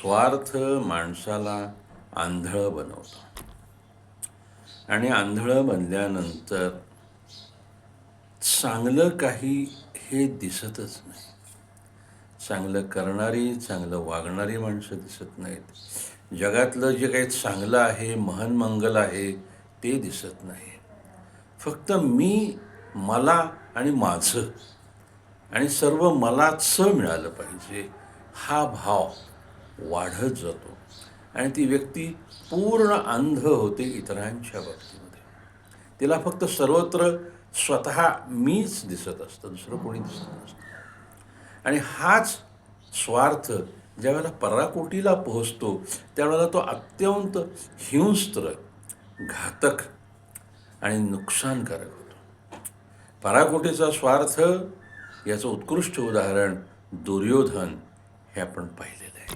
स्वार्थ माणसाला आंधळं बनवतं. आणि आंधळं बनल्यानंतर चांगलं काही हे दिसतच नाही. चांगलं करणारी चांगलं वागणारी माणसं दिसत नाहीत. जगातलं जे काही चांगलं आहे महन मंगल आहे ते दिसत नाही. फक्त मी मला आणि माझं आणि सर्व मलाच मिळालं पाहिजे हा भाव वाढत जातो. आणि ती व्यक्ती पूर्ण अंध होते इतरांच्या बाबतीमध्ये. तिला फक्त सर्वत्र स्वतः मीच दिसत असतं दुसरं कोणी दिसत नसतं. आणि हाच स्वार्थ ज्यावेळेला पराकोटीला पोहोचतो त्यावेळेला तो अत्यंत हिंस्त्र घातक आणि नुकसानकारक होतो. पराकोटीचा स्वार्थ याचं उत्कृष्ट उदाहरण दुर्योधन हे आपण पाहिलेलं आहे.